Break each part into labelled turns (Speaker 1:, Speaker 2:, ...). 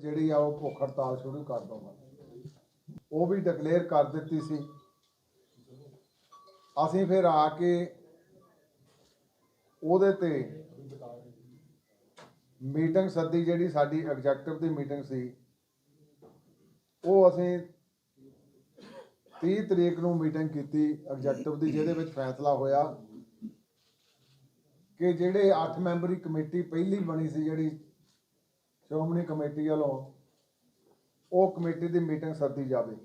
Speaker 1: ਜਿਹੜੀ ਆ ਉਹ ਭੁੱਖ ਹੜਤਾਲ ਸ਼ੁਰੂ ਕਰ ਦਵਾਂਗੇ ਉਹ ਵੀ ਡਿਕਲੇਅਰ ਕਰ ਦਿੱਤੀ ਸੀ। ਅਸੀਂ ਫਿਰ ਆ ਕੇ ਉਹਦੇ ਤੇ ਮੀਟਿੰਗ ਸੱਦੀ, ਜਿਹੜੀ ਸਾਡੀ ਐਗਜ਼ੈਕਟਿਵ ਦੀ ਮੀਟਿੰਗ ਸੀ। ਉਹ ਅਸੀਂ 30 ਤਰੀਕ ਨੂੰ ਮੀਟਿੰਗ ਕੀਤੀ ਐਗਜ਼ੈਕਟਿਵ ਦੀ, ਜਿਹਦੇ ਵਿੱਚ ਫੈਸਲਾ ਹੋਇਆ ਕਿ ਜਿਹੜੇ 8 ਮੈਂਬਰੀ ਕਮੇਟੀ ਪਹਿਲੀ ਬਣੀ ਸੀ, ਜਿਹੜੀ ਸ਼੍ਰੋਮਣੀ ਕਮੇਟੀ ਵੱਲੋਂ ਉਹ ਕਮੇਟੀ ਦੀ ਮੀਟਿੰਗ ਸੱਦੀ ਜਾਵੇ।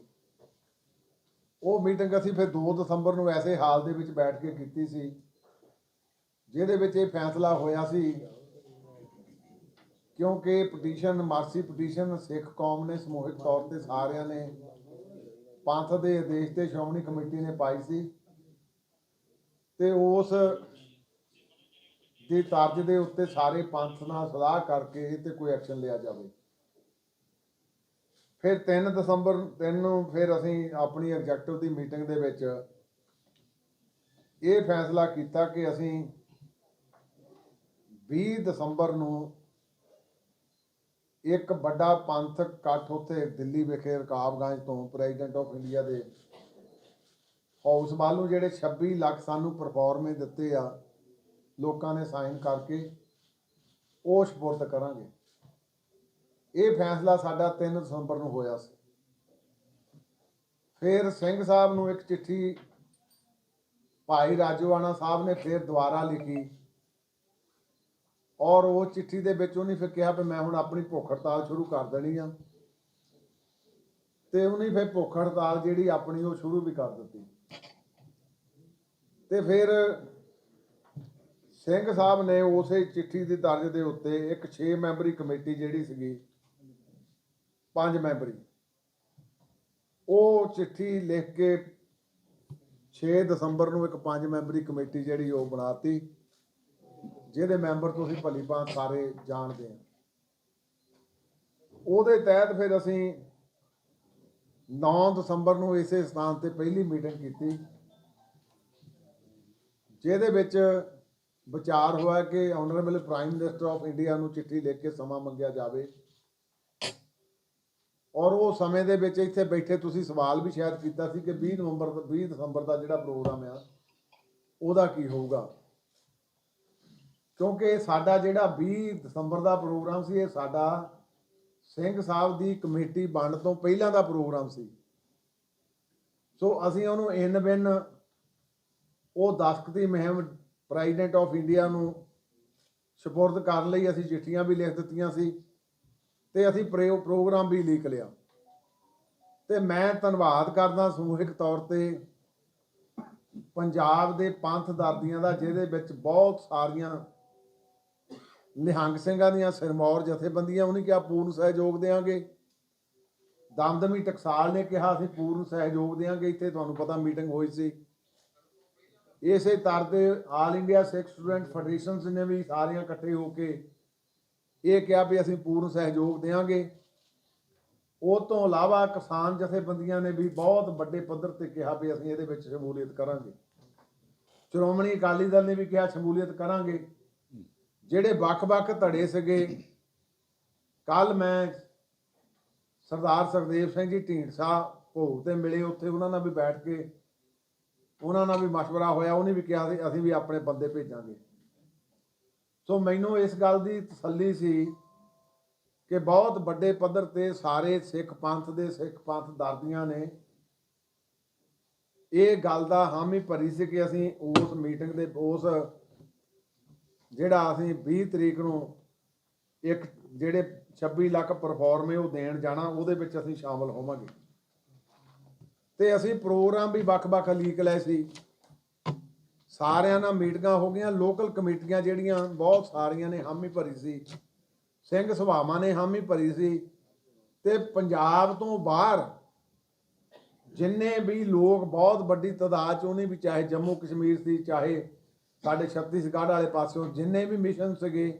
Speaker 1: ਉਹ ਮੀਟਿੰਗ ਅਸੀਂ ਫਿਰ 2 ਦਸੰਬਰ ਨੂੰ ਐਸੇ ਹਾਲ ਦੇ ਵਿੱਚ ਬੈਠ ਕੇ ਕੀਤੀ ਸੀ, ਜਿਹਦੇ ਵਿੱਚ ਇਹ ਫੈਸਲਾ ਹੋਇਆ ਸੀ ਕਿਉਂਕਿ ਪਟੀਸ਼ਨ, ਮਾਰਸੀ ਪਟੀਸ਼ਨ ਸਿੱਖ ਕੌਮ ਨੇ ਸਮੂਹਿਕ ਤੌਰ ਤੇ ਸਾਰਿਆਂ ਨੇ ਪੰਥ ਦੇ ਆਦੇਸ਼ ਤੇ ਸ਼੍ਰੋਮਣੀ ਕਮੇਟੀ ਨੇ ਪਾਈ ਸੀ ਤੇ ਉਸ ਦੀ ਤਰਜ ਦੇ ਉੱਤੇ ਸਾਰੇ ਪੰਥ ਨਾਲ ਸਲਾਹ ਕਰਕੇ ਇਹ ਤੇ ਕੋਈ ਐਕਸ਼ਨ ਲਿਆ ਜਾਵੇ। ਫਿਰ 3 ਦਸੰਬਰ 3 ਨੂੰ ਫਿਰ ਅਸੀਂ ਆਪਣੀ ਐਗਜ਼ੈਕਟਿਵ ਦੀ ਮੀਟਿੰਗ ਦੇ ਵਿੱਚ ਇਹ ਫੈਸਲਾ ਕੀਤਾ ਕਿ ਅਸੀਂ 20 ਦਸੰਬਰ ਨੂੰ ਇੱਕ ਵੱਡਾ ਪੰਥਕ ਇਕੱਠ ਉੱਥੇ ਦਿੱਲੀ ਵਿਖੇ ਰਕਾਬਗੰਜ ਤੋਂ ਪ੍ਰੈਜ਼ੀਡੈਂਟ ਆਫ ਇੰਡੀਆ ਦੇ ਹਾਊਸ ਵੱਲ ਨੂੰ ਜਿਹੜੇ 26 ਲੱਖ ਸਾਨੂੰ ਪਰਫਾਰਮੇ ਦਿੱਤੇ ਆ ਲੋਕਾਂ ਨੇ ਸਾਈਨ ਕਰਕੇ ਉਹ ਸਪੁਰਦ ਕਰਾਂਗੇ। ਇਹ ਫੈਸਲਾ ਸਾਡਾ 3 ਦਸੰਬਰ ਨੂੰ ਹੋਇਆ ਸੀ। ਫਿਰ ਸਿੰਘ ਸਾਹਿਬ ਨੂੰ ਇੱਕ ਚਿੱਠੀ ਭਾਈ ਰਾਜੋਆਣਾ ਸਾਹਿਬ ਨੇ ਫਿਰ ਦੁਬਾਰਾ ਲਿਖੀ ਔਰ ਉਹ ਚਿੱਠੀ ਦੇ ਵਿੱਚ ਉਹਨੇ ਫਿਰ ਕਿਹਾ ਵੀ ਮੈਂ ਹੁਣ ਆਪਣੀ ਭੁੱਖ ਹੜਤਾਲ ਸ਼ੁਰੂ ਕਰ ਦੇਣੀ ਆ। ਤੇ ਉਹਨੇ ਫਿਰ ਭੁੱਖ ਹੜਤਾਲ ਜਿਹੜੀ ਆਪਣੀ ਉਹ ਸ਼ੁਰੂ ਵੀ ਕਰ ਦਿੱਤੀ। ਤੇ ਫਿਰ ਸਿੰਘ ਸਾਹਿਬ ਨੇ ਉਸੇ ਚਿੱਠੀ ਦੀ ਦਰਜ ਦੇ ਉੱਤੇ ਇੱਕ 6 ਮੈਂਬਰੀ ਕਮੇਟੀ ਜਿਹੜੀ ਸੀਗੀ, ਪੰਜ ਮੈਂਬਰੀ, ਉਹ ਚਿੱਠੀ ਲਿਖ ਕੇ 6 ਦਸੰਬਰ ਨੂੰ ਇੱਕ ਪੰਜ ਮੈਂਬਰੀ ਕਮੇਟੀ ਜਿਹੜੀ ਉਹ ਬਣਾਤੀ, ਜਿਹਦੇ ਮੈਂਬਰ ਤੁਸੀਂ ਭਲੀ ਭਾਂਤ ਸਾਰੇ ਜਾਣਦੇ ਆ ਉਹਦੇ ਤਹਿਤ ਫਿਰ ਅਸੀਂ 9 ਦਸੰਬਰ ਨੂੰ ਇਸੇ ਸਥਾਨ ਤੇ ਪਹਿਲੀ ਮੀਟਿੰਗ ਕੀਤੀ, ਜਿਹਦੇ ਵਿੱਚ ਵਿਚਾਰ ਹੋਇਆ ਕਿ honourable Prime Minister of India ਨੂੰ ਚਿੱਠੀ ਲਿਖ ਕੇ ਸਮਾਂ ਮੰਗਿਆ ਜਾਵੇ। ਔਰ ਉਹ ਸਮੇਂ ਦੇ ਵਿੱਚ ਇੱਥੇ ਬੈਠੇ ਤੁਸੀਂ ਸਵਾਲ ਵੀ ਸ਼ਾਇਦ ਕੀਤਾ ਸੀ ਕਿ 20 ਨਵੰਬਰ ਦਾ 20 ਦਸੰਬਰ ਦਾ ਜਿਹੜਾ ਪ੍ਰੋਗਰਾਮ ਆ, ਉਹਦਾ ਕੀ ਹੋਊਗਾ? ਕਿਉਂਕਿ ਸਾਡਾ ਜਿਹੜਾ 20 ਦਸੰਬਰ ਦਾ ਪ੍ਰੋਗਰਾਮ ਸੀ, ਇਹ ਸਾਡਾ ਸਿੰਘ ਸਾਹਿਬ ਦੀ ਕਮੇਟੀ ਬਣਨ ਤੋਂ ਪਹਿਲਾਂ ਦਾ ਪ੍ਰੋਗਰਾਮ ਸੀ। ਸੋ ਅਸੀਂ ਉਹਨੂੰ ਇਨ ਬਿਨ ਉਹ ਦਸਕਤੀ ਮੁਹਿੰਮ ਪ੍ਰੈਜ਼ੀਡੈਂਟ ਆਫ ਇੰਡੀਆ ਨੂੰ ਸਪੁਰਦ ਕਰਨ ਲਈ ਅਸੀਂ ਚਿੱਠੀਆਂ ਵੀ ਲਿਖ ਦਿੱਤੀਆਂ ਸੀ ਤੇ ਅਸੀਂ ਪ੍ਰੋ- ਪ੍ਰੋਗਰਾਮ ਵੀ ਲਿਖ ਲਿਆ। ਤੇ ਮੈਂ ਧੰਨਵਾਦ ਕਰਦਾ ਸਮੂਹਿਕ ਤੌਰ ਤੇ ਪੰਜਾਬ ਦੇ ਪੰਥ ਦਾਦੀਆਂ ਦਾ, ਜਿਹਦੇ ਵਿੱਚ ਬਹੁਤ ਸਾਰੀਆਂ ਨਿਹੰਗ ਸਿੰਘਾਂ ਦੀਆਂ ਸਿਰਮੌਰ ਜਥੇਬੰਦੀਆਂ, ਉਹਨੇ ਕਿਹਾ ਪੂਰਨ ਸਹਿਯੋਗ ਦੇਵਾਂਗੇ ਦਮਦਮੀ ਟਕਸਾਲ ਨੇ ਕਿਹਾ ਅਸੀਂ ਪੂਰਨ ਸਹਿਯੋਗ ਦੇਵਾਂਗੇ ਇੱਥੇ ਤੁਹਾਨੂੰ ਪਤਾ ਮੀਟਿੰਗ ਹੋਈ ਸੀ। ਇਸੇ ਤਰ੍ਹਾਂ ਤੇ ਆਲ ਇੰਡੀਆ ਸਿੱਖ ਸਟੂਡੈਂਟ ਫੈਡਰੇਸ਼ਨਸ ਨੇ ਵੀ ਸਾਰੀਆਂ ਇਕੱਠੇ ਹੋ ਕੇ ਇਹ ਕਿਹਾ ਵੀ ਅਸੀਂ ਪੂਰਨ ਸਹਿਯੋਗ ਦੇਵਾਂਗੇ ਉਹ ਤੋਂ ਇਲਾਵਾ ਕਿਸਾਨ ਜਥੇਬੰਦੀਆਂ ਨੇ ਵੀ ਬਹੁਤ ਵੱਡੇ ਪੱਧਰ ਤੇ ਕਿਹਾ ਵੀ ਅਸੀਂ ਇਹਦੇ ਵਿੱਚ ਸ਼ਮੂਲੀਅਤ ਕਰਾਂਗੇ। ਸ਼੍ਰੋਮਣੀ ਅਕਾਲੀ ਦਲ ਨੇ ਵੀ ਕਿਹਾ ਸ਼ਮੂਲੀਅਤ ਕਰਾਂਗੇ। ਜਿਹੜੇ ਵੱਖ-ਵੱਖ ਧੜੇ ਸੀਗੇ ਕੱਲ ਮੈਂ ਸਰਦਾਰ ਸੁਖਦੇਵ ਸਿੰਘ ਜੀ ਢੀਂਡਸਾ ਭੋਗ ਤੇ ਮਿਲੇ, ਉੱਥੇ ਉਹਨਾਂ ਨਾਲ ਵੀ ਬੈਠ ਕੇ ਉਹਨਾਂ ਨਾਲ ਵੀ مشورہ ਹੋਇਆ ਉਹਨੇ ਵੀ ਕਿਹਾ ਸੀ ਅਸੀਂ ਵੀ ਆਪਣੇ ਬੰਦੇ ਭੇਜਾਂਗੇ ਸੋ ਮੈਨੂੰ ਇਸ ਗੱਲ ਦੀ ਤਸੱਲੀ ਸੀ ਕਿ ਬਹੁਤ ਵੱਡੇ ਪੱਧਰ ਤੇ ਸਾਰੇ ਸਿੱਖ ਪੰਥ ਦੇ ਸਿੱਖ ਪੰਥ ਦਾਦੀਆਂ ਨੇ ਇਹ ਗੱਲ ਦਾ ਹਾਮੀ ਭਰੀ ਸੀ ਕਿ ਅਸੀਂ ਉਸ ਮੀਟਿੰਗ ਦੇ ਉਸ ਜਿਹੜਾ ਅਸੀਂ 20 ਤਰੀਕ ਨੂੰ ਇੱਕ ਜਿਹੜੇ 26 ਲੱਖ ਪਰਫਾਰਮੇ ਉਹ ਦੇਣ ਜਾਣਾ ਉਹਦੇ ਵਿੱਚ ਅਸੀਂ ਸ਼ਾਮਲ ਹੋਵਾਂਗੇ ਤੇ ਅਸੀਂ ਪ੍ਰੋਗਰਾਮ ਵੀ ਵੱਖ-ਵੱਖ ਲੀਕ ਲਏ ਸੀ। ਸਾਰਿਆਂ ਨਾਲ ਮੀਟਿੰਗਾਂ ਹੋ ਗਈਆਂ, ਲੋਕਲ ਕਮੇਟੀਆਂ ਜਿਹੜੀਆਂ ਬਹੁਤ ਸਾਰੀਆਂ ਨੇ ਹਾਮੀ ਭਰੀ ਸੀ। ਸਿੰਘ ਸਭਾਵਾਂ ਨੇ ਹਾਮੀ ਭਰੀ ਸੀ ਤੇ ਪੰਜਾਬ ਤੋਂ ਬਾਹਰ ਜਿੰਨੇ ਵੀ ਲੋਕ ਬਹੁਤ ਵੱਡੀ ਤਾਦਾਦ ਚ, ਉਹਨੇ ਵੀ ਚਾਹੇ ਜੰਮੂ ਕਸ਼ਮੀਰ ਸੀ, ਚਾਹੇ ਸਾਡੇ ਛੱਤੀਸਗੜ੍ਹ ਵਾਲੇ ਪਾਸਿਓਂ ਜਿੰਨੇ ਵੀ ਮਿਸ਼ਨ ਸੀਗੇ,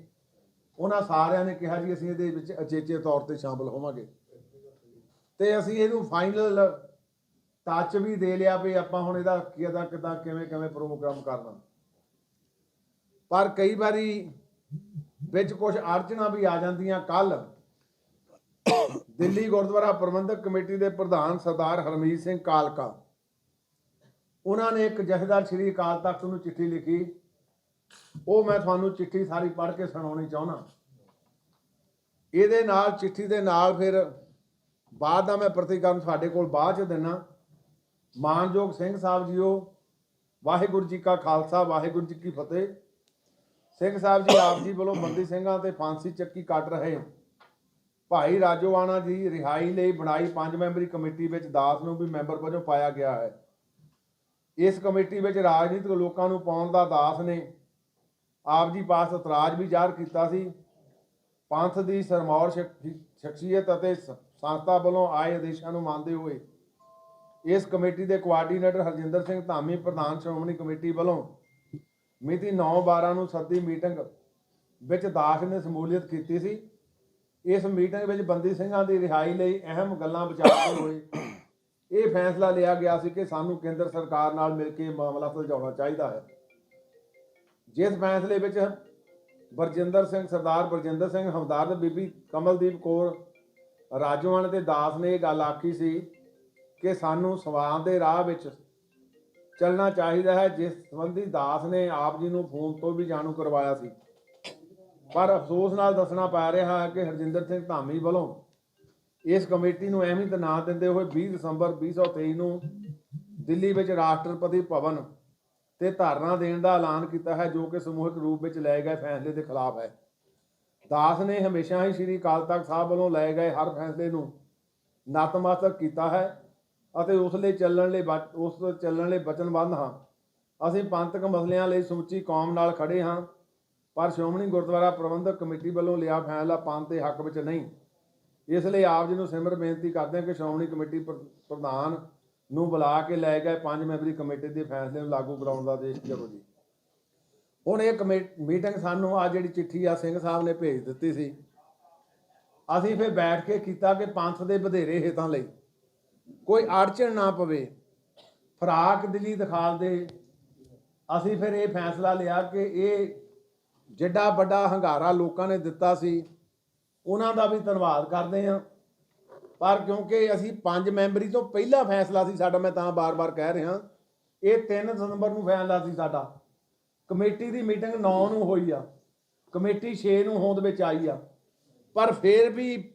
Speaker 1: ਉਹਨਾਂ ਸਾਰਿਆਂ ਨੇ ਕਿਹਾ ਜੀ ਅਸੀਂ ਇਹਦੇ ਵਿੱਚ ਅਚੇਚੇ ਤੌਰ ਤੇ ਸ਼ਾਮਲ ਹੋਵਾਂਗੇ। ਤੇ ਅਸੀਂ ਇਹਨੂੰ ਫਾਈਨਲ ਟੱਚ ਵੀ ਦੇ ਲਿਆ ਵੀ ਆਪਾਂ ਹੁਣ ਇਹਦਾ ਕਿਦਾਂ ਕਿਦਾਂ, ਕਿਵੇਂ ਕਿਵੇਂ ਪ੍ਰੋਗਰਾਮ ਕਰਨਾ। ਪਰ ਕਈ ਵਾਰੀ ਵਿੱਚ ਕੁਝ ਅੜਚਣਾ ਵੀ ਆ ਜਾਂਦੀਆਂ ਕੱਲ ਦਿੱਲੀ ਗੁਰਦੁਆਰਾ ਪ੍ਰਬੰਧਕ ਕਮੇਟੀ ਦੇ ਪ੍ਰਧਾਨ ਸਰਦਾਰ ਹਰਮੀਤ ਸਿੰਘ ਕਾਲਕਾ। ਉਹਨਾਂ ਨੇ ਇੱਕ ਜਥੇਦਾਰ ਸ੍ਰੀ ਅਕਾਲ ਤਖਤ ਨੂੰ ਚਿੱਠੀ ਲਿਖੀ। ਉਹ ਮੈਂ ਤੁਹਾਨੂੰ ਚਿੱਠੀ ਸਾਰੀ ਪੜ੍ਹ ਕੇ ਸੁਣਾਉਣੀ ਚਾਹੁੰਦਾ। ਇਹਦੇ ਨਾਲ, ਚਿੱਠੀ ਦੇ ਨਾਲ ਫਿਰ ਬਾਅਦ ਦਾ ਮੈਂ ਪ੍ਰਤੀਕਰਮ ਤੁਹਾਡੇ ਕੋਲ ਬਾਅਦ ਚ ਦੇਣਾ ਮਾਨਯੋਗ ਸਿੰਘ ਸਾਹਿਬ ਜੀਓ, ਵਾਹਿਗੁਰੂ ਜੀ ਕਾ ਖਾਲਸਾ, ਵਾਹਿਗੁਰੂ ਜੀ ਕੀ ਫਤਿਹ। ਸਿੰਘ ਸਾਹਿਬ ਜੀ, ਆਪ ਜੀ ਵੱਲੋਂ ਬੰਦੀ ਸਿੰਘਾਂ ਤੇ ਫਾਂਸੀ ਚੱਕੀ ਕੱਟ ਰਹੇ ਭਾਈ ਰਾਜੋਆਣਾ ਜੀ ਰਿਹਾਈ ਲਈ ਬਣਾਈ ਪੰਜ ਮੈਂਬਰੀ ਕਮੇਟੀ ਵਿੱਚ ਦਾਸ ਨੂੰ ਵੀ ਮੈਂਬਰ ਵਜੋਂ ਪਾਇਆ ਗਿਆ ਹੈ। ਇਸ ਕਮੇਟੀ ਵਿੱਚ ਰਾਜਨੀਤਿਕ ਲੋਕਾਂ ਨੂੰ ਪਾਉਣ ਦਾ ਦਾਸ ਨੇ ਆਪ ਜੀ ਪਾਸ ਇਤਰਾਜ਼ ਵੀ ਜ਼ਾਹਰ ਕੀਤਾ ਸੀ। ਪੰਥ ਦੀ ਸਰਮੌਰ ਸ਼ਖਸੀਅਤ ਅਤੇ ਸ- ਸੰਸਥਾ ਵੱਲੋਂ ਆਏ ਆਦੇਸ਼ਾਂ ਨੂੰ ਮੰਨਦੇ ਹੋਏ ਇਸ ਕਮੇਟੀ ਦੇ ਕੋਆਰਡੀਨੇਟਰ ਹਰਜਿੰਦਰ ਸਿੰਘ ਧਾਮੀ, ਪ੍ਰਧਾਨ ਸ਼੍ਰੋਮਣੀ ਕਮੇਟੀ ਵੱਲੋਂ ਮਿਤੀ 9/12 ਨੂੰ ਸੱਦੀ ਮੀਟਿੰਗ ਵਿੱਚ ਦਾਸ ਨੇ ਸਮੂਲੀਅਤ ਕੀਤੀ ਸੀ। ਇਸ ਮੀਟਿੰਗ ਵਿੱਚ ਬੰਦੀ ਸਿੰਘਾਂ ਦੀ ਰਿਹਾਈ ਲਈ ਅਹਿਮ ਗੱਲਾਂ ਵਿਚਾਰਦੇ ਹੋਏ। ਇਹ ਫੈਸਲਾ ਲਿਆ ਗਿਆ ਸੀ ਕਿ ਸਾਨੂੰ ਕੇਂਦਰ ਸਰਕਾਰ ਨਾਲ ਮਿਲ ਕੇ ਮਾਮਲਾ ਸੁਲਝਾਉਣਾ ਚਾਹੀਦਾ ਹੈ। ਜਿਸ ਫੈਸਲੇ ਵਿੱਚ ਬਰਜਿੰਦਰ ਸਿੰਘ, ਸਰਦਾਰ ਬਰਜਿੰਦਰ ਸਿੰਘ ਹਮਦਾਰ ਤੇ ਬੀਬੀ ਕਮਲਦੀਪ ਕੌਰ ਰਾਜੋਆਣ ਤੇ ਦਾਸ ਨੇ ਇਹ ਗੱਲ ਆਖੀ ਸੀ ਕਿ ਸਾਨੂੰ ਸਵਾਲ ਦੇ ਰਾਹ ਵਿੱਚ ਚੱਲਣਾ ਚਾਹੀਦਾ ਹੈ, ਜਿਸ ਸੰਬੰਧੀ ਦਾਸ ਨੇ ਆਪ ਜੀ ਨੂੰ ਫੋਨ ਤੋਂ ਵੀ ਜਾਣੂ ਕਰਵਾਇਆ ਸੀ। ਪਰ ਅਫਸੋਸ ਨਾਲ ਦੱਸਣਾ ਪੈ ਰਿਹਾ ਹੈ ਕਿ ਹਰਜਿੰਦਰ ਸਿੰਘ ਧਾਮੀ ਵੱਲੋਂ ਇਸ ਕਮੇਟੀ ਨੂੰ ਅਹਿਮੀਅਤ ਨਾ ਦਿੰਦੇ ਹੋਏ 20 ਦਸੰਬਰ 2023 ਨੂੰ ਦਿੱਲੀ ਵਿੱਚ ਰਾਸ਼ਟਰਪਤੀ ਭਵਨ ਤੇ ਧਾਰਨਾ ਦੇਣ ਦਾ ਐਲਾਨ ਕੀਤਾ ਹੈ, ਜੋ ਕਿ ਸਮੂਹਿਕ ਰੂਪ ਵਿੱਚ ਲਏ ਗਏ ਫੈਸਲੇ ਦੇ ਖਿਲਾਫ ਹੈ। ਦਾਸ ਨੇ ਹਮੇਸ਼ਾ ਹੀ ਸ੍ਰੀ ਅਕਾਲ ਤਖਤ ਸਾਹਿਬ ਵੱਲੋਂ ਲਏ ਗਏ ਹਰ ਫੈਸਲੇ ਨੂੰ ਨਤਮਸਤਕ ਕੀਤਾ ਹੈ। ਅਤੇ ਉਸ ਲਈ ਚੱਲਣ ਲਈ ਬਚ- ਉਸ ਤੋਂ ਚੱਲਣ ਲਈ ਵਚਨਬੱਧ ਹਾਂ। ਅਸੀਂ ਪੰਥਕ ਮਸਲਿਆਂ ਲਈ ਸਮੁੱਚੀ ਕੌਮ ਨਾਲ ਖੜੇ ਹਾਂ, ਪਰ ਸ਼੍ਰੋਮਣੀ ਗੁਰਦੁਆਰਾ ਪ੍ਰਬੰਧਕ ਕਮੇਟੀ ਵੱਲੋਂ ਲਿਆ ਫੈਸਲਾ ਪੰਥ ਦੇ ਹੱਕ ਵਿੱਚ ਨਹੀਂ। ਇਸ ਲਈ ਆਪ ਜੀ ਨੂੰ ਸਿਮਰ ਬੇਨਤੀ ਕਰਦੇ ਹਾਂ ਕਿ ਸ਼੍ਰੋਮਣੀ ਕਮੇਟੀ ਪ੍ਰ- ਪ੍ਰਧਾਨ ਨੂੰ ਬੁਲਾ ਕੇ ਲੈ ਗਏ ਪੰਜ ਮੈਂਬਰੀ ਕਮੇਟੀ ਦੇ ਫੈਸਲੇ ਨੂੰ ਲਾਗੂ ਕਰਾਉਣ ਦਾ ਆਦੇਸ਼ ਕਰੋ ਜੀ। ਹੁਣ ਇਹ ਕਮੇ- ਮੀਟਿੰਗ ਸਾਨੂੰ ਆ ਜਿਹੜੀ ਚਿੱਠੀ ਆ ਸਿੰਘ ਸਾਹਿਬ ਨੇ ਭੇਜ ਦਿੱਤੀ ਸੀ। ਅਸੀਂ ਫਿਰ ਬੈਠ ਕੇ ਕੀਤਾ ਕਿ ਪੰਥ ਦੇ ਵਧੇਰੇ ਹਿੱਤਾਂ ਲਈ। ਕੋਈ ਅੜਚਣ ਨਾ ਪਵੇ। ਫਰਾਕ ਦਿਲੀ ਦਿਖਾਲ ਦੇ। ਅਸੀਂ ਫਿਰ ਇਹ ਫੈਸਲਾ ਲਿਆ ਕਿ ਇਹ ਜਿੱਡਾ ਵੱਡਾ ਹੰਗਾਰਾ ਲੋਕਾਂ ਨੇ ਦਿੱਤਾ ਸੀ, ਉਹਨਾਂ ਦਾ ਵੀ ਧੰਨਵਾਦ ਕਰਦੇ ਹਾਂ। ਪਰ ਕਿਉਂਕਿ ਅਸੀਂ ਪੰਜ ਮੈਂਬਰੀ ਤੋਂ ਪਹਿਲਾ ਫੈਸਲਾ ਸੀ ਸਾਡਾ, ਮੈਂ ਤਾਂ ਬਾਰ-ਬਾਰ ਕਹਿ ਰਿਹਾ। ਇਹ 3 ਦਸੰਬਰ ਨੂੰ ਫੈਸਲਾ ਸੀ ਸਾਡਾ। ਕਮੇਟੀ ਦੀ ਮੀਟਿੰਗ 9 ਨੂੰ ਹੋਈ ਆ। ਕਮੇਟੀ 6 ਨੂੰ ਹੋਂਦ ਵਿੱਚ ਆਈ ਆ। ਪਰ ਫਿਰ ਵੀ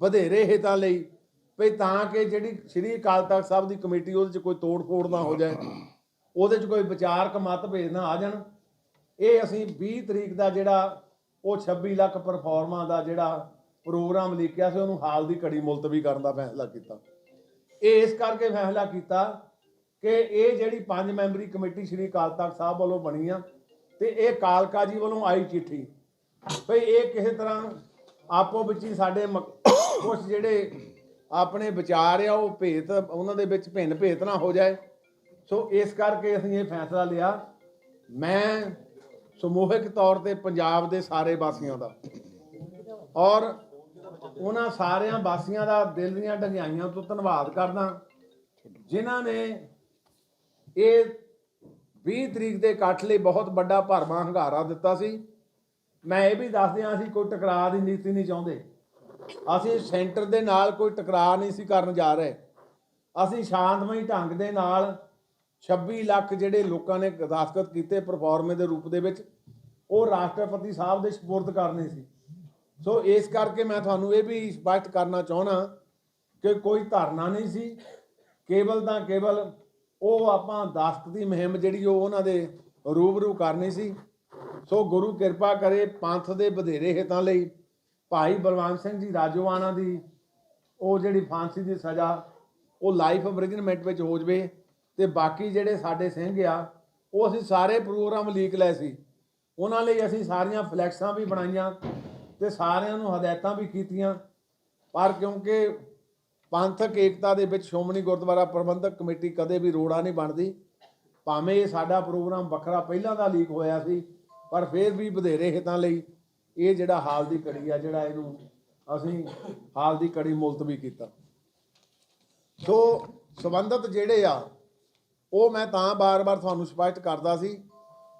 Speaker 1: ਵਧੇਰੇ ਹਿੱਤਾਂ ਲਈ ਵੀ ਤਾਂ ਕਿ ਜਿਹੜੀ ਸ੍ਰੀ ਅਕਾਲ ਤਖਤ ਸਾਹਿਬ ਦੀ ਕਮੇਟੀ, ਉਹਦੇ 'ਚ ਕੋਈ ਤੋੜ-ਫੋੜ ਨਾ ਹੋ ਜਾਏ, ਉਹਦੇ 'ਚ ਕੋਈ ਵਿਚਾਰਕ ਮਤਭੇਦ ਨਾ ਆ ਜਾਣ। ਇਹ ਅਸੀਂ 20 ਤਰੀਕ ਦਾ ਜਿਹੜਾ ਉਹ 26 ਲੱਖ ਪਰਫਾਰਮਾ ਦਾ ਜਿਹੜਾ ਪ੍ਰੋਗਰਾਮ ਲਿਖਿਆ ਸੀ, ਉਹਨੂੰ ਹਾਲ ਦੀ ਘੜੀ ਮੁਲਤਵੀ ਕਰਨ ਦਾ ਫੈਸਲਾ ਕੀਤਾ। ਇਹ ਇਸ ਕਰਕੇ ਫੈਸਲਾ ਕੀਤਾ ਕਿ ਇਹ ਜਿਹੜੀ ਪੰਜ ਮੈਂਬਰੀ ਕਮੇਟੀ ਸ੍ਰੀ ਅਕਾਲ ਤਖਤ ਸਾਹਿਬ ਵੱਲੋਂ ਬਣੀ ਆ, ਤੇ ਇਹ ਕਾਲਕਾ ਜੀ ਵੱਲੋਂ ਆਈ ਚਿੱਠੀ। ਭਈ ਇਹ ਕਿਸੇ ਤਰ੍ਹਾਂ ਆਪੋ ਵਿੱਚ ਹੀ ਸਾਡੇ ਕੁਝ ਜਿਹੜੇ ਆਪਣੇ ਵਿਚਾਰ ਆ, ਉਹ ਭੇਤ, ਉਹਨਾਂ ਦੇ ਵਿੱਚ ਭਿੰਨ ਭੇਤ ਨਾ ਹੋ ਜਾਏ। ਸੋ ਇਸ ਕਰਕੇ ਅਸੀਂ ਇਹ ਫੈਸਲਾ ਲਿਆ, ਮੈਂ ਸਮੂਹਿਕ ਤੌਰ ਤੇ ਪੰਜਾਬ ਦੇ ਸਾਰੇ ਵਾਸੀਆਂ ਦਾ ਔਰ ਉਹਨਾਂ ਸਾਰਿਆਂ ਵਾਸੀਆਂ ਦਾ ਦਿਲ ਦੀਆਂ ਡੰਗਾਈਆਂ ਤੋਂ ਧੰਨਵਾਦ ਕਰਦਾ ਜਿਨ੍ਹਾਂ ਨੇ ਇਹ 20 ਤਰੀਕ ਦੇ ਇਕੱਠ ਲਈ ਬਹੁਤ ਵੱਡਾ ਭਰਮਾ ਹੰਗਾਰਾ ਦਿੱਤਾ ਸੀ। ਮੈਂ ਇਹ ਵੀ ਦੱਸ ਦਿਆਂ ਅਸੀਂ ਕੋਈ ਟਕਰਾਅ ਦੀ ਨੀਤੀ ਨਹੀਂ ਚਾਹੁੰਦੇ। ਅਸੀਂ ਸੈਂਟਰ ਦੇ ਨਾਲ ਕੋਈ ਟਕਰਾਅ ਨਹੀਂ ਸੀ ਕਰਨ ਜਾ ਰਹੇ। ਅਸੀਂ ਸ਼ਾਂਤਮਈ ਢੰਗ ਦੇ ਨਾਲ 26 ਲੱਖ ਜਿਹੜੇ ਲੋਕਾਂ ਨੇ ਦਸਤਖਤ ਕੀਤੇ ਪਰਫਾਰਮੇ ਦੇ ਰੂਪ ਦੇ ਵਿੱਚ, ਉਹ ਰਾਸ਼ਟਰਪਤੀ ਸਾਹਿਬ ਦੇ ਸਪੁਰਦ ਕਰਨੇ ਸੀ। ਸੋ ਇਸ ਕਰਕੇ ਮੈਂ ਤੁਹਾਨੂੰ ਇਹ ਵੀ ਸਪਸ਼ਟ ਕਰਨਾ ਚਾਹਣਾ ਕਿ ਕੋਈ ਧਰਨਾ ਨਹੀਂ ਸੀ। ਕੇਵਲ ਤਾਂ ਕੇਵਲ ਉਹ ਆਪਾਂ ਦਸਤਕ ਦੀ ਮੁਹਿੰਮ ਜਿਹੜੀ ਉਹ ਉਹਨਾਂ ਦੇ ਰੂਬਰੂ ਕਰਨੀ ਸੀ। ਸੋ ਗੁਰੂ ਕਿਰਪਾ ਕਰੇ ਪੰਥ ਦੇ ਵਧੇਰੇ ਹਿੱਤਾਂ ਲਈ ਭਾਈ ਬਲਵੰਤ ਸਿੰਘ ਜੀ ਰਾਜੋਆਣਾ ਦੀ, ਉਹ ਜਿਹੜੀ ਫਾਂਸੀ ਦੀ ਸਜ਼ਾ, ਉਹ ਲਾਈਫ ਇੰਪ੍ਰਿਜ਼ਨਮੈਂਟ ਵਿੱਚ ਹੋ ਜਵੇ ਤੇ ਬਾਕੀ ਜਿਹੜੇ ਸਾਡੇ ਸਿੰਘ ਆ, ਉਹ ਅਸੀਂ ਸਾਰੇ ਪ੍ਰੋਗਰਾਮ ਲੀਕ ਲਏ ਸੀ। ਉਹਨਾਂ ਲਈ ਅਸੀਂ ਸਾਰੀਆਂ ਫਲੈਕਸਾਂ ਵੀ ਬਣਾਈਆਂ ਤੇ ਸਾਰਿਆਂ ਨੂੰ ਹਦਾਇਤਾਂ ਵੀ ਕੀਤੀਆਂ। ਪਰ ਕਿਉਂਕਿ ਪੰਥਕ ਏਕਤਾ ਦੇ ਵਿੱਚ ਸ਼੍ਰੋਮਣੀ ਗੁਰਦੁਆਰਾ ਪ੍ਰਬੰਧਕ ਕਮੇਟੀ ਕਦੇ ਵੀ ਰੋੜਾ ਨਹੀਂ ਬਣਦੀ। ਭਾਵੇਂ ਇਹ ਸਾਡਾ ਪ੍ਰੋਗਰਾਮ ਵੱਖਰਾ ਪਹਿਲਾਂ ਦਾ ਲੀਕ ਹੋਇਆ ਸੀ, ਪਰ ਫਿਰ ਵੀ ਵਧੇਰੇ ਹਿੱਤਾਂ ਲਈ ਇਹ ਜਿਹੜਾ ਹਾਲ ਦੀ ਕੜੀ ਆ, ਜਿਹੜਾ ਇਹਨੂੰ ਅਸੀਂ ਹਾਲ ਦੀ ਕੜੀ ਮੁਲਤਵੀ ਕੀਤਾ। ਸੋ ਸੰਬੰਧਤ ਜਿਹੜੇ ਆ, ਉਹ ਮੈਂ ਤਾਂ ਬਾਰ-ਬਾਰ ਤੁਹਾਨੂੰ ਸਪਸ਼ਟ ਕਰਦਾ ਸੀ,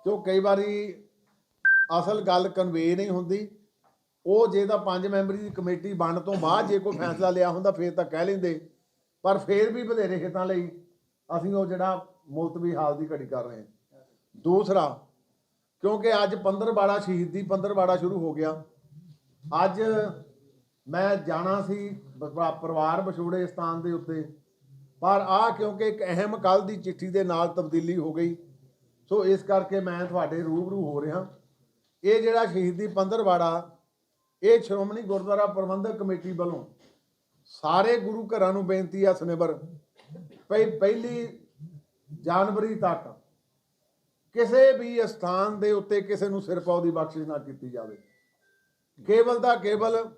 Speaker 1: ਕਿਉਂ ਕਈ ਵਾਰੀ ਅਸਲ ਗੱਲ ਕਨਵੇ ਨਹੀਂ ਹੁੰਦੀ। ਉਹ ਜੇ ਤਾਂ ਪੰਜ ਮੈਂਬਰੀ ਦੀ ਕਮੇਟੀ ਬਣਨ ਤੋਂ ਬਾਅਦ ਜੇ ਕੋਈ ਫੈਸਲਾ ਲਿਆ ਹੁੰਦਾ, ਫੇਰ ਤਾਂ ਕਹਿ ਲੈਂਦੇ। ਪਰ ਫੇਰ ਵੀ ਵਧੇਰੇ ਹਿੱਤਾਂ ਲਈ ਅਸੀਂ ਉਹ ਜਿਹੜਾ ਮੁਲਤਵੀ ਹਾਲ ਦੀ ਘੜੀ ਕਰ ਰਹੇ ਹਾਂ। ਦੂਸਰਾ ਕਿਉਂਕਿ ਅੱਜ ਪੰਦਰਵਾੜਾ ਸ਼ਹੀਦੀ, ਪੰਦਰਵਾੜਾ ਸ਼ੁਰੂ ਹੋ ਗਿਆ। ਅੱਜ ਮੈਂ ਜਾਣਾ ਸੀ ਪਰਿਵਾਰ ਵਿਛੋੜੇ ਸਥਾਨ ਦੇ ਉੱਤੇ। ਪਰ ਆ ਕਿਉਂਕਿ ਇੱਕ ਅਹਿਮ ਕੱਲ ਦੀ ਚਿੱਠੀ ਦੇ ਨਾਲ ਤਬਦੀਲੀ ਹੋ ਗਈ। ਸੋ ਇਸ ਕਰਕੇ ਮੈਂ ਤੁਹਾਡੇ ਰੂਬਰੂ ਹੋ ਰਿਹਾ। ਇਹ ਜਿਹੜਾ ਸ਼ਹੀਦੀ ਪੰਦਰਵਾੜਾ, ਇਹ ਸ਼੍ਰੋਮਣੀ ਗੁਰਦੁਆਰਾ ਪ੍ਰਬੰਧਕ ਕਮੇਟੀ ਵੱਲੋਂ ਸਾਰੇ ਗੁਰੂ ਘਰਾਂ ਨੂੰ ਬੇਨਤੀ ਆ ਸਨਿਬਰ, ਭਈ ਪਹਿਲੀ ਜਨਵਰੀ ਤੱਕ ਕਿਸੇ ਵੀ ਸਥਾਨ ਦੇ ਉੱਤੇ ਕਿਸੇ ਨੂੰ ਸਿਰ ਸਿਰਪਾਉ ਦੀ ਬਖਸ਼ਿਸ਼ ਨਾ ਕੀਤੀ ਜਾਵੇ। ਕੇਵਲ ਦਾ ਕੇਵਲ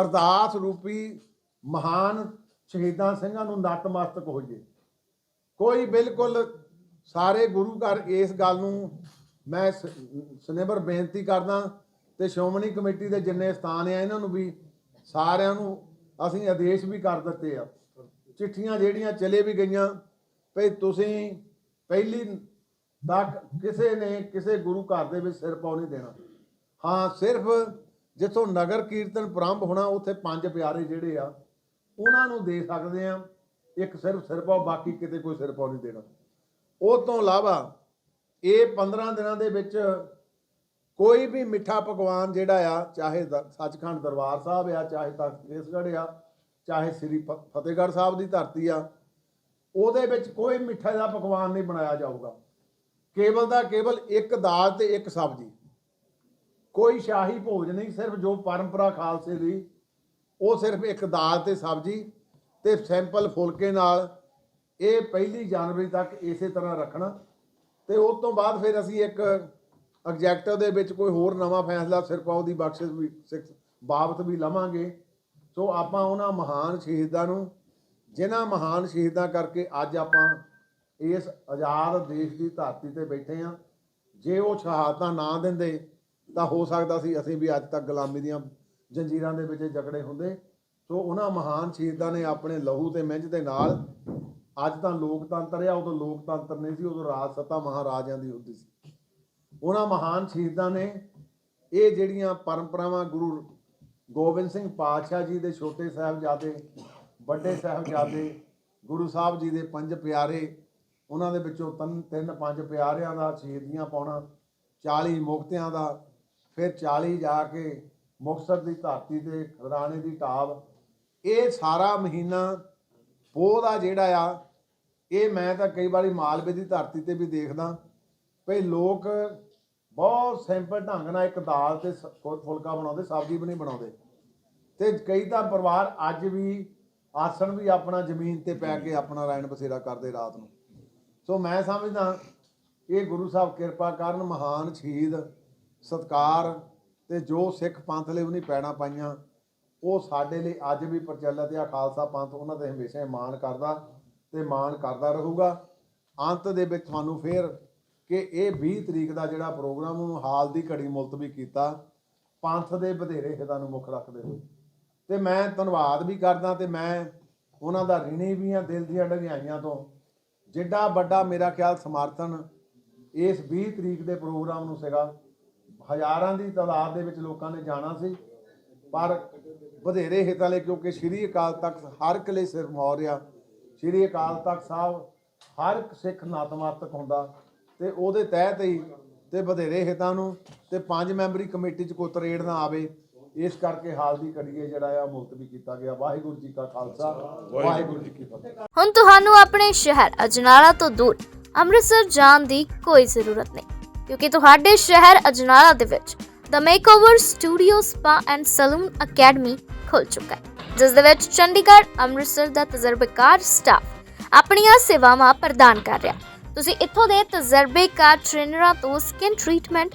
Speaker 1: ਅਰਦਾਸ ਰੂਪੀ ਮਹਾਨ ਸ਼ਹੀਦਾਂ ਸਿੰਘਾਂ ਨੂੰ ਨਤਮਸਤਕ ਹੋਈਏ ਕੋਈ ਬਿਲਕੁਲ ਸਾਰੇ ਗੁਰੂ ਘਰ ਇਸ ਗੱਲ ਨੂੰ ਮੈਂ ਸ- ਸਨੇਬਰ ਬੇਨਤੀ ਕਰਦਾ ਤੇ ਸ਼੍ਰੋਮਣੀ ਕਮੇਟੀ ਦੇ ਜਿੰਨੇ ਸਥਾਨ ਆ, ਇਹਨਾਂ ਨੂੰ ਵੀ ਸਾਰਿਆਂ ਨੂੰ ਅਸੀਂ ਆਦੇਸ਼ ਵੀ ਕਰ ਦਿੱਤੇ ਆ। ਚਿੱਠੀਆਂ ਜਿਹੜੀਆਂ ਚਲੇ ਵੀ ਗਈਆਂ, ਭਈ ਤੁਸੀਂ ਪਹਿਲੀ ਤੱਕ ਕਿਸੇ ਨੇ ਕਿਸੇ ਗੁਰੂ ਘਰ ਦੇ ਵਿੱਚ ਸਿਰ ਪਾਉ ਨਹੀਂ ਦੇਣਾ। ਹਾਂ, ਸਿਰਫ ਜਿੱਥੋਂ ਨਗਰ ਕੀਰਤਨ ਪ੍ਰਾਰੰਭ ਹੋਣਾ, ਉੱਥੇ ਪੰਜ ਪਿਆਰੇ ਜਿਹੜੇ ਆ, ਉਹਨਾਂ ਨੂੰ ਦੇ ਸਕਦੇ ਆ। ਇੱਕ ਸਿਰਫ ਸਿਰ ਪਾਉ ਬਾਕੀ ਕਿਤੇ ਕੋਈ ਸਿਰ ਪਾਉ ਨਹੀਂ ਦੇਣਾ। ਉਹ ਤੋਂ ਇਲਾਵਾ ਇਹ 15 ਦਿਨਾਂ ਦੇ ਵਿੱਚ ਕੋਈ ਵੀ ਮਿੱਠਾ ਪਕਵਾਨ ਜਿਹੜਾ ਆ, ਚਾਹੇ ਦ- ਸੱਚਖੰਡ ਦਰਬਾਰ ਸਾਹਿਬ ਆ, ਚਾਹੇ ਤਖਤ ਕੇਸਗੜ੍ਹ ਆ, ਚਾਹੇ ਸ੍ਰੀ ਫ- ਫਤਿਹਗੜ੍ਹ ਸਾਹਿਬ ਦੀ ਧਰਤੀ ਆ, ਉਹਦੇ ਵਿੱਚ ਕੋਈ ਮਿੱਠਾ ਦਾ ਪਕਵਾਨ ਨਹੀਂ ਬਣਾਇਆ ਜਾਊਗਾ। ਕੇਵਲ ਦਾ ਕੇਵਲ ਇੱਕ ਦਾਲ ਤੇ ਇੱਕ ਸਬਜ਼ੀ। ਕੋਈ ਸ਼ਾਹੀ ਭੋਜ ਨਹੀਂ, ਸਿਰਫ ਜੋ ਪਰੰਪਰਾ ਖਾਲਸੇ ਦੀ, ਉਹ ਸਿਰਫ ਇੱਕ ਦਾਲ ਤੇ ਸਬਜ਼ੀ ਤੇ ਸਿੰਪਲ ਫੁਲਕੇ ਨਾਲ ਇਹ ਪਹਿਲੀ ਜਨਵਰੀ ਤੱਕ ਇਸੇ ਤਰ੍ਹਾਂ ਰੱਖਣਾ। ਤੇ ਉਸ ਤੋਂ ਬਾਅਦ ਫਿਰ ਅਸੀਂ ਇੱਕ ਐਗਜੈਕਟਿਵ ਦੇ ਵਿੱਚ ਕੋਈ ਹੋਰ ਨਵਾਂ ਫੈਸਲਾ ਸਿਰਪਾਉ ਦੀ ਬਖਸ਼ਿਸ਼ ਵੀ ਸਿੱਖ- ਬਾਬਤ ਵੀ ਲਵਾਂਗੇ। ਸੋ ਆਪਾਂ ਉਹਨਾਂ ਮਹਾਨ ਸ਼ਹੀਦਾਂ ਨੂੰ, ਜਿਨ੍ਹਾਂ ਮਹਾਨ ਸ਼ਹੀਦਾਂ ਕਰਕੇ ਅੱਜ ਆਪਾਂ ਇਸ ਆਜ਼ਾਦ ਦੇਸ਼ ਦੀ ਧਰਤੀ ਤੇ ਬੈਠੇ ਆ। ਜੇ ਉਹ ਸ਼ਹਾਦਤਾਂ ਨਾ ਦਿੰਦੇ, ਤਾਂ ਹੋ ਸਕਦਾ ਸੀ ਅਸੀਂ ਵੀ ਅੱਜ ਤੱਕ ਗੁਲਾਮੀ ਦੀਆਂ ਜੰਜੀਰਾਂ ਦੇ ਵਿੱਚ ਜਕੜੇ ਹੁੰਦੇ। ਸੋ ਉਹਨਾਂ ਮਹਾਨ ਸ਼ਹੀਦਾਂ ਨੇ ਆਪਣੇ ਲਹੂ ਤੇ ਮਿੰਝ ਦੇ ਨਾਲ ਅੱਜ ਤਾਂ ਲੋਕਤੰਤਰ ਆ, ਉਦੋਂ ਲੋਕਤੰਤਰ ਨਹੀਂ ਸੀ, ਉਦੋਂ ਰਾਜ ਸੱਤਾ ਮਹਾਰਾਜਿਆਂ ਦੀ ਹੁੰਦੀ ਸੀ। ਉਹਨਾਂ ਮਹਾਨ ਸ਼ਹੀਦਾਂ ਨੇ ਇਹ ਜਿਹੜੀਆਂ ਪਰੰਪਰਾਵਾਂ ਗੁਰੂ ਗੋਬਿੰਦ ਸਿੰਘ ਪਾਤਸ਼ਾਹ ਜੀ ਦੇ ਛੋਟੇ ਸਾਹਿਬਜ਼ਾਦੇ, ਵੱਡੇ ਸਾਹਿਬਜ਼ਾਦੇ, ਗੁਰੂ ਸਾਹਿਬ ਜੀ ਦੇ ਪੰਜ ਪਿਆਰੇ ਉਹਨਾਂ ਦੇ ਵਿੱਚੋਂ ਤਿੰਨ ਤਿੰਨ, ਪੰਜ ਪਿਆਰਿਆਂ ਦਾ ਸ਼ਹੀਦੀਆਂ ਪਾਉਣਾ 40 ਮੁਕਤਿਆਂ ਦਾ, ਫਿਰ 40 ਜਾ ਕੇ ਮੁਕਤਸਰ ਦੀ ਧਰਤੀ ਤੇ ਖਦਰਾਣੇ ਦੀ ਢਾਬ ਇਹ ਸਾਰਾ ਮਹੀਨਾ ਪੋਹ ਦਾ ਜਿਹੜਾ ਆ, ਇਹ ਮੈਂ ਤਾਂ ਕਈ ਵਾਰੀ ਮਾਲਵੇ ਦੀ ਧਰਤੀ ਤੇ ਵੀ ਦੇਖਦਾ, ਭਈ ਲੋਕ ਬਹੁਤ ਸਿੰਪਲ ਢੰਗ ਨਾਲ ਇੱਕ ਦਾਲ ਤੇ ਸ- ਫੁਲ- ਫੁਲਕਾ ਬਣਾਉਂਦੇ, ਸਬਜ਼ੀ ਵੀ ਨਹੀਂ ਬਣਾਉਂਦੇ। ਤੇ ਕਈ ਤਾਂ ਪਰਿਵਾਰ ਅੱਜ ਵੀ ਆਸਣ ਵੀ ਆਪਣਾ ਜ਼ਮੀਨ ਤੇ ਪੈ ਕੇ ਆਪਣਾ ਰਾਇਣ ਬਸੇਰਾ ਕਰਦੇ ਰਾਤ ਨੂੰ। ਸੋ ਮੈਂ ਸਮਝਦਾ ਇਹ ਗੁਰੂ ਸਾਹਿਬ ਕਿਰਪਾ ਕਰਨ, ਮਹਾਨ ਸ਼ਹੀਦ, ਸਤਕਾਰ ਤੇ ਜੋ ਸਿੱਖ ਪੰਥ ਲਈ ਉਹਨੇ ਪੈਣਾ ਪਾਈਆਂ, ਉਹ ਸਾਡੇ ਲਈ ਅੱਜ ਵੀ ਪ੍ਰਚਲਿਤ ਆ। ਖਾਲਸਾ ਪੰਥ ਉਹਨਾਂ ਦੇ ਹਮੇਸ਼ਾ ਮਾਣ ਕਰਦਾ ਤੇ ਮਾਣ ਕਰਦਾ ਰਹੂਗਾ। ਅੰਤ ਦੇ ਵਿੱਚ ਤੁਹਾਨੂੰ ਫੇਰ ਕਿ ਇਹ 20 ਤਰੀਕ ਦਾ ਜਿਹੜਾ ਪ੍ਰੋਗਰਾਮ, ਉਹਨੂੰ ਹਾਲ ਦੀ ਘੜੀ ਮੁਲਤਵੀ ਕੀਤਾ, ਪੰਥ ਦੇ ਵਧੇਰੇ ਹਿੱਤਾਂ ਨੂੰ ਮੁੱਖ ਰੱਖਦੇ ਹੋਏ। ਤੇ ਮੈਂ ਧੰਨਵਾਦ ਵੀ ਕਰਦਾ ਤੇ ਮੈਂ ਉਹਨਾਂ ਦਾ ਰਿਣੀ ਵੀ ਆ, ਦਿਲ ਦੀਆਂ ਡਗਿਆਈਆਂ ਤੋਂ। ਜਿੱਡਾ ਵੱਡਾ ਮੇਰਾ ਖਿਆਲ ਸਮਰਥਨ ਇਸ 20 ਤਰੀਕ ਦੇ ਪ੍ਰੋਗਰਾਮ ਨੂੰ ਸੀਗਾ। ਹਜ਼ਾਰਾਂ ਦੀ ਤਾਦਾਦ ਦੇ ਵਿੱਚ ਲੋਕਾਂ ਨੇ ਜਾਣਾ ਸੀ। ਪਰ ਵਧੇਰੇ ਹਿੱਤਾਂ ਲਈ ਕਿਉਂਕਿ ਸ਼੍ਰੀ ਅਕਾਲ ਤਖਤ ਹਰ ਇੱਕ ਲਈ ਸਿਰ ਮੌਰਿਆ ਸ਼੍ਰੀ ਅਕਾਲ ਤਖਤ ਸਾਹਿਬ ਹਰ ਇੱਕ ਸਿੱਖ ਨਤਮਸਤਕ ਹੁੰਦਾ ਤੇ ਉਹਦੇ ਤਹਿਤ ਹੀ ਤੇ ਵਧੇਰੇ ਹਿੱਤਾਂ ਨੂੰ ਤੇ ਪੰਜ ਮੈਂਬਰੀ ਕਮੇਟੀ 'ਚ ਕੋਈ ਤਰੇੜ ਨਾ ਆਵੇ ਇਸ ਕਰਕੇ ਹਾਲ ਦੀ ਘੜੀਏ ਜਿਹੜਾ ਆ ਮੁਲਤਵੀ ਕੀਤਾ ਗਿਆ। ਵਾਹਿਗੁਰੂ ਜੀ ਕਾ ਖਾਲਸਾ ਵਾਹਿਗੁਰੂ ਜੀ ਕੀ ਫਤਿਹ।
Speaker 2: ਹੁਣ ਤੁਹਾਨੂੰ ਆਪਣੇ ਸ਼ਹਿਰ ਅਜਨਾਲਾ ਤੋਂ ਦੂਰ ਅੰਮ੍ਰਿਤਸਰ ਜਾਣ ਦੀ ਕੋਈ ਜ਼ਰੂਰਤ ਨਹੀਂ ਕਿਉਂਕਿ ਤੁਹਾਡੇ ਸ਼ਹਿਰ ਅਜਨਾਲਾ ਦੇ ਵਿੱਚ the makeover studio spa and salon academy ਖੁੱਲ ਚੁੱਕਾ ਹੈ ਜਿਸ ਦੇ ਵਿੱਚ ਚੰਡੀਗੜ੍ਹ ਅੰਮ੍ਰਿਤਸਰ ਦਾ ਤਜਰਬੇਕਾਰ ਸਟਾਫ ਆਪਣੀਆਂ ਸੇਵਾਵਾਂ ਪ੍ਰਦਾਨ ਕਰ ਰਿਹਾ ਤੁਸੀਂ ਇੱਥੋਂ ਦੇ ਤਜਰਬੇਕਾਰ ਟ੍ਰੇਨਰਾਂ ਤੋਂ ਸਕਿਨ ਟ੍ਰੀਟਮੈਂਟ